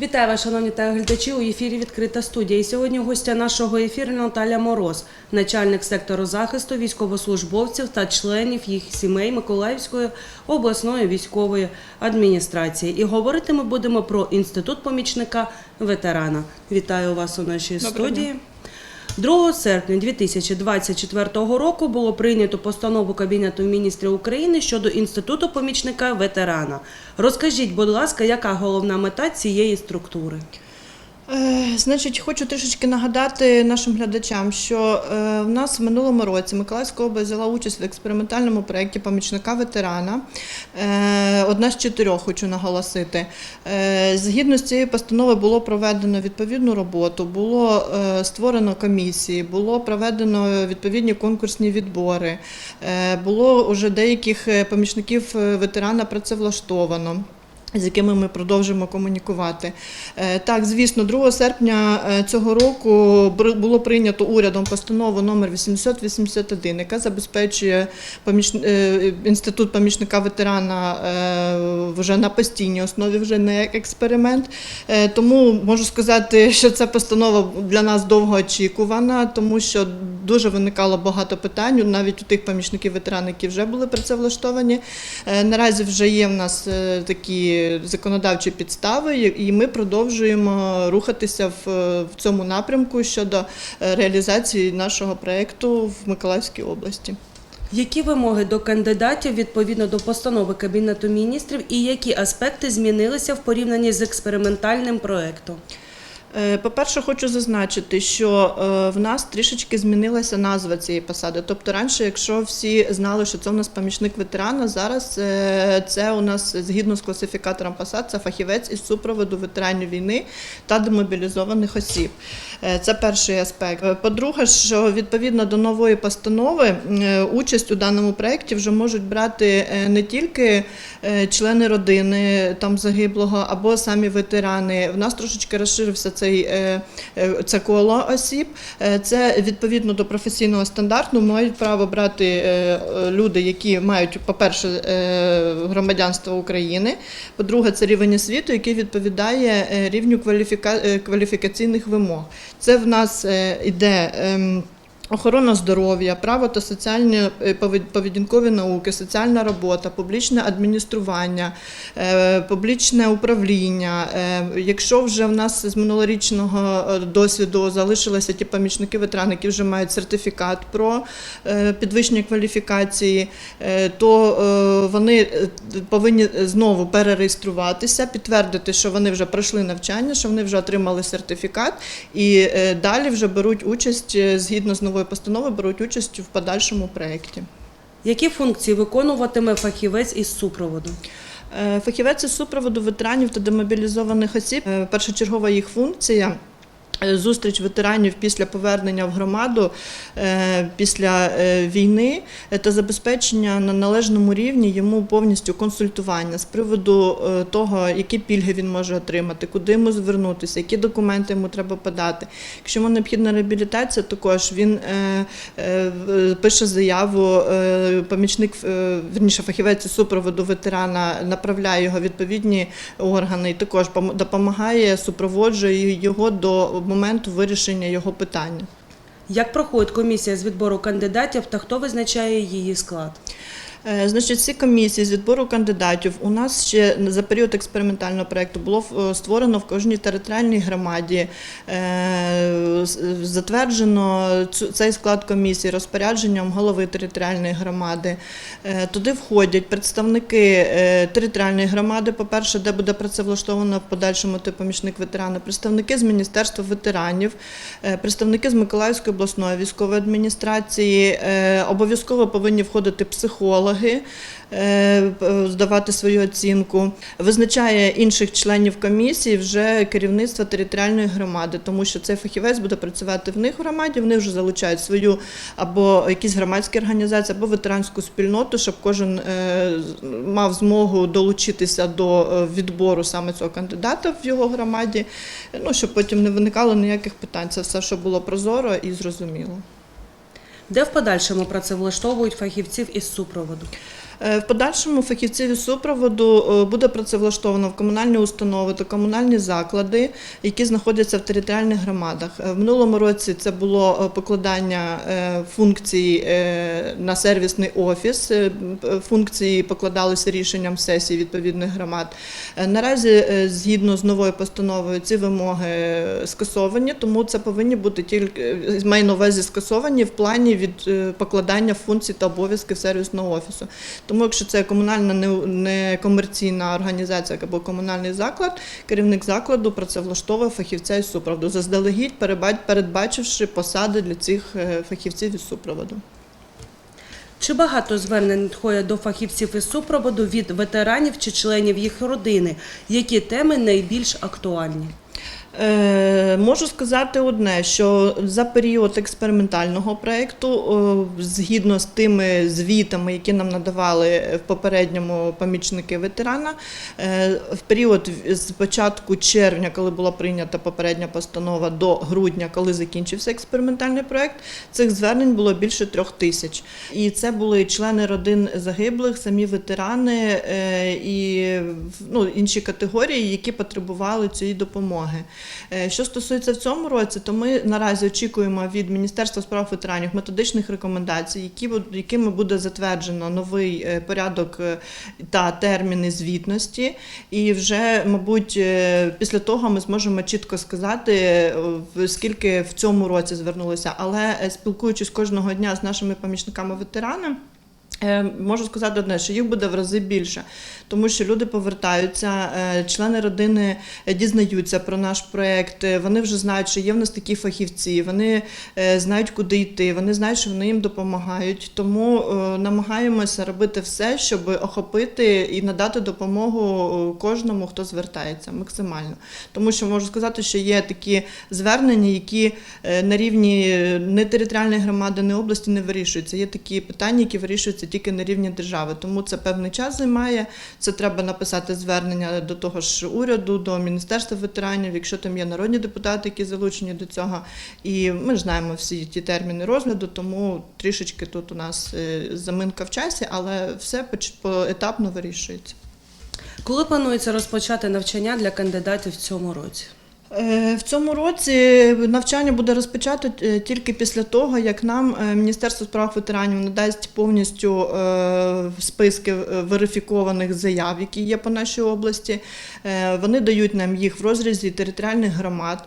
Вітаю вас, шановні телеглядачі. У ефірі відкрита студія. І сьогодні гостя нашого ефіру Наталя Мороз, начальник сектору захисту військовослужбовців та членів їх сімей Миколаївської обласної військової адміністрації. І говорити ми будемо про інститут помічника ветерана. Вітаю вас у нашій Добре. студії. 2 серпня 2024 року було прийнято постанову Кабінету міністрів України щодо інституту помічника ветерана. Розкажіть, будь ласка, яка головна мета цієї структури? Е, Значить, хочу трішечки нагадати нашим глядачам, що е, в нас в минулому році Миколаївська область взяла участь в експериментальному проєкті помічника ветерана. Е, Одна з чотирьох хочу наголосити. Згідно з цією постановою було проведено відповідну роботу, було створено комісії, було проведено відповідні конкурсні відбори, було вже деяких помічників ветерана працевлаштовано. З якими ми продовжуємо комунікувати. Е, Так, звісно, 2 серпня е, цього року було прийнято урядом постанову номер 881, яка забезпечує е, інститут помічника ветерана вже на постійній основі, вже не як експеримент. Тому можу сказати, що ця постанова для нас довго очікувана, тому що дуже виникало багато питань, навіть у тих помічників ветеранів, які вже були працевлаштовані. Е, Наразі вже є в нас е, такі законодавчі підстави, і ми продовжуємо рухатися в, в цьому напрямку щодо е, реалізації нашого проєкту в Миколаївській області. Які вимоги до кандидатів відповідно до постанови Кабінету міністрів і які аспекти змінилися в порівнянні з експериментальним проектом? Е, По-перше, хочу зазначити, що е, в нас трішечки змінилася назва цієї посади. Тобто раніше, якщо всі знали, що це у нас помічник ветерана, зараз е, це у нас згідно з класифікатором посад, це фахівець із супроводу ветеранів війни та демобілізованих осіб. Це перший аспект. По-друге, що відповідно до нової постанови участь у даному проєкті вже можуть брати не тільки члени родини там загиблого або самі ветерани. В нас трошечки розширився цей е, е, це коло осіб. Е, Це відповідно до професійного стандарту мають право брати люди, які мають, по-перше, громадянство України. По-друге, це рівень освіти, який відповідає рівню кваліфіка... кваліфікаційних вимог. Це в нас іде. Охорона здоров'я, право та соціальні е, поведінкові науки, соціальна робота, публічне адміністрування, е, публічне управління. Е, Якщо вже в нас з минулорічного досвіду залишилися ті помічники ветерани, які вже мають сертифікат про підвищення кваліфікації, то вони повинні знову перереєструватися, підтвердити, що вони вже пройшли навчання, що вони вже отримали сертифікат, і далі вже беруть участь згідно з новою постановою, беруть участь в подальшому проєкті. Які функції виконуватиме фахівець із супроводу? Е, Фахівець із супроводу ветеранів та демобілізованих осіб. е, Першочергова їх функція. Е, Зустріч ветеранів після повернення в громаду е, після е, війни та забезпечення на належному рівні йому повністю консультування з приводу того, які пільги він може отримати, куди йому звернутися, які документи йому треба подати. Якщо йому необхідна реабілітація, також він пише заяву, помічник, верніше фахівець супроводу ветерана направляє його в відповідні органи і також пом- допомагає, супроводжує його до моменту вирішення його питання. Як проходить комісія з відбору кандидатів та хто визначає її склад? Е, Значить, ці комісії з відбору кандидатів у нас ще за період експериментального проєкту було е, створено в кожній територіальній громаді. е, Затверджено цей склад комісії розпорядженням голови територіальної громади. Туди входять представники територіальної громади, по-перше, де буде працевлаштовано в подальшому ти помічник ветерана, представники з Міністерства ветеранів, представники з Миколаївської обласної військової адміністрації. Обов'язково повинні входити психологи, е, здавати свою оцінку. Визначає інших членів комісії вже керівництво територіальної громади, тому що цей фахівець буде працювати в них в громаді. Вони вже залучають свою або якісь громадські організації, або ветеранську спільноту, щоб кожен е, мав змогу долучитися до е, відбору саме цього кандидата в його громаді. Ну щоб потім не виникало ніяких питань. Це все, що було прозоро і зрозуміло. Де в подальшому працевлаштовують фахівців із супроводу? Е, В подальшому фахівців супроводу е, буде працевлаштовано в комунальні установи та комунальні заклади, які знаходяться в територіальних громадах. Е, В минулому році це було покладання функцій на сервісний офіс. Функції покладалися рішенням сесії відповідних громад. Наразі, згідно з новою постановою, ці вимоги скасовані, тому це повинні бути тільки маю на увазі скасовані в плані від покладання функцій та обов'язків сервісного офісу. Тому, якщо це комунальна не- некомерційна організація або комунальний заклад, керівник закладу працевлаштовує фахівця із супроводу, заздалегідь передбачивши посади для цих е, фахівців із супроводу. Чи багато звернень надходять до фахівців із супроводу від ветеранів чи членів їх родини? Які теми найбільш актуальні? Е, можу сказати одне, що за період експериментального проєкту, згідно з тими звітами, які нам надавали в попередньому помічники ветерана, е, в період з початку червня, коли була прийнята попередня постанова, до грудня, коли закінчився експериментальний проєкт, цих звернень було більше трьох тисяч. І це були члени родин загиблих, самі ветерани е, і ну, інші категорії, які потребували цієї допомоги. Е, Що стосується в цьому році, то ми наразі очікуємо від Міністерства справ ветеранів методичних рекомендацій, якими буде затверджено новий е, порядок е, та терміни звітності. І вже, мабуть, після того ми зможемо чітко сказати, скільки в цьому році звернулося. Але спілкуючись кожного дня з нашими помічниками ветеранами. Е, Можу сказати одне, що їх буде в рази більше, тому що люди повертаються, е, члени родини е, дізнаються про наш проект. е, Вони вже знають, що є в нас такі фахівці, вони е, знають, куди йти, вони знають, що вони їм допомагають. Тому е, намагаємося робити все, щоб охопити і надати допомогу е, кожному, хто звертається максимально. Тому що можу сказати, що є такі звернення, які е, на рівні е, не територіальної громади, не області не вирішуються. Є такі питання, які вирішуються тільки на рівні держави. Тому це певний час займає. Це треба написати звернення до того ж уряду, до міністерства ветеранів, якщо там є народні депутати, які залучені до цього. І ми ж знаємо всі ті терміни розгляду, тому трішечки тут у нас е, заминка в часі, але все поетапно вирішується. Коли планується розпочати навчання для кандидатів в цьому році? Е, В цьому році навчання буде розпочато е, тільки після того, як нам е, Міністерство справ ветеранів надасть повністю списки верифікованих заяв, які є по нашій області. Вони дають нам їх в розрізі територіальних громад.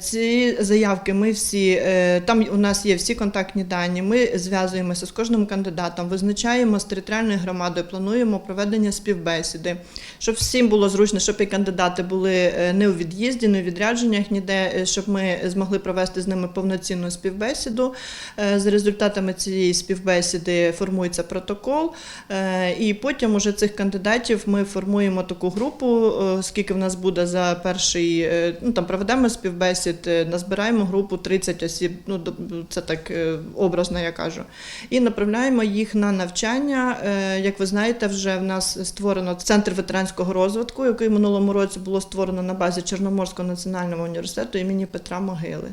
Ці заявки ми всі там у нас є всі контактні дані. Ми зв'язуємося з кожним кандидатом, визначаємо з територіальною громадою, плануємо проведення співбесіди, щоб всім було зручно, щоб і кандидати були не у від'їзді, не відрядженнях ніде, е, щоб ми змогли провести з ними повноцінну співбесіду. Е, За результатами цієї співбесіди формується протокол, е, і потім уже цих кандидатів ми формуємо таку групу, скільки в нас буде за перший, ну там проведемо співбесід, назбираємо групу 30 осіб, ну це так образно я кажу, і направляємо їх на навчання. Як ви знаєте, вже в нас створено центр ветеранського розвитку, який минулому році було створено на базі Чорноморського національного університету імені Петра Могили.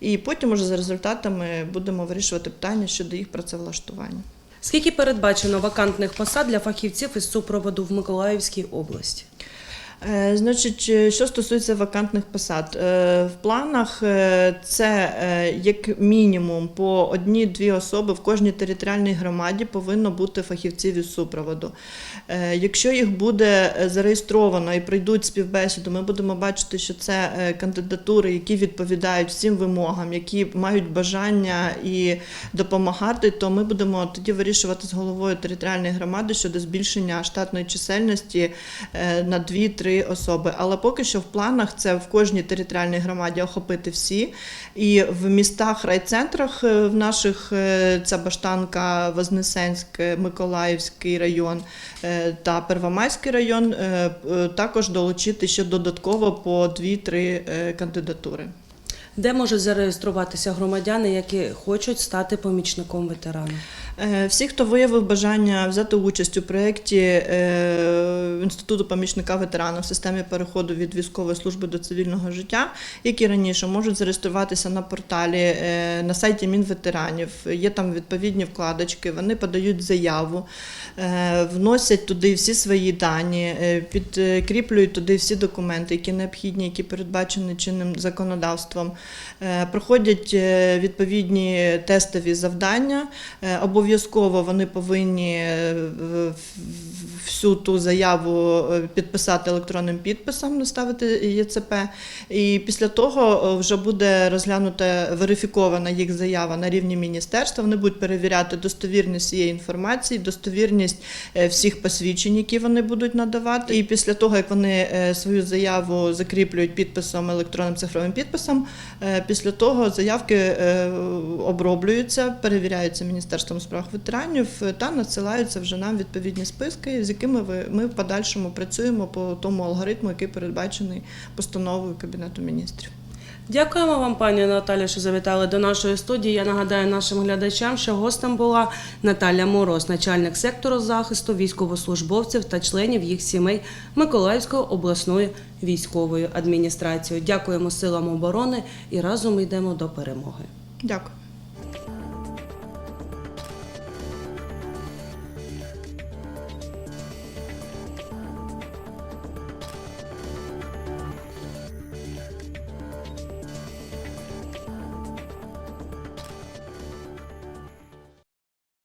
І потім уже за результатами будемо вирішувати питання щодо їх працевлаштування. Скільки передбачено вакантних посад для фахівців із супроводу в Миколаївській області? Е, Значить, е, що стосується вакантних посад, Е, в планах це як мінімум по одній-дві особи в кожній територіальній громаді повинно бути фахівців із супроводу. Якщо їх буде зареєстровано і пройдуть співбесіду, ми будемо бачити, що це кандидатури, які відповідають всім вимогам, які мають бажання і допомагати, то ми будемо тоді вирішувати з головою територіальної громади щодо збільшення штатної чисельності на 2-3 особи. Але поки що в планах це в кожній територіальній громаді охопити всі. І в містах, райцентрах е, в наших це Баштанка, Вознесенськ, е, Миколаївський район е, та Первомайський район, також долучити ще додатково по 2-3 е, кандидатури. Де можуть зареєструватися громадяни, які хочуть стати помічником ветерана? Е, Всі, хто виявив бажання взяти участь у проєкті е, Інституту помічника ветерана в системі переходу від військової служби до цивільного життя, як і раніше, можуть зареєструватися на порталі е, на сайті Мінветеранів. Є там відповідні вкладочки, вони подають заяву, вносять туди всі свої дані, підкріплюють туди всі документи, які необхідні, які передбачені чинним законодавством. Проходять відповідні тестові завдання. Е, Обов'язково вони повинні е, всю ту заяву е, підписати електронним підписом, наставити ЄЦП. І після того е, вже буде розглянута верифікована їх заява на рівні міністерства. Вони будуть перевіряти достовірність цієї інформації, достовірність всіх посвідчень, які вони будуть надавати. І після того, як вони свою заяву закріплюють підписом електронним цифровим підписом, після того заявки оброблюються, перевіряються Міністерством справ ветеранів е, та надсилаються вже нам відповідні списки, з якими ми в подальшому працюємо по тому алгоритму, який передбачений постановою Кабінету міністрів. Дякуємо вам, пані Наталя, що завітали до нашої студії. Я нагадаю нашим глядачам, що гостем була Наталя Мороз, начальник сектору захисту військовослужбовців та членів їх сімей Миколаївської обласної військової адміністрації. Дякуємо силам оборони і разом йдемо до перемоги. Дякую.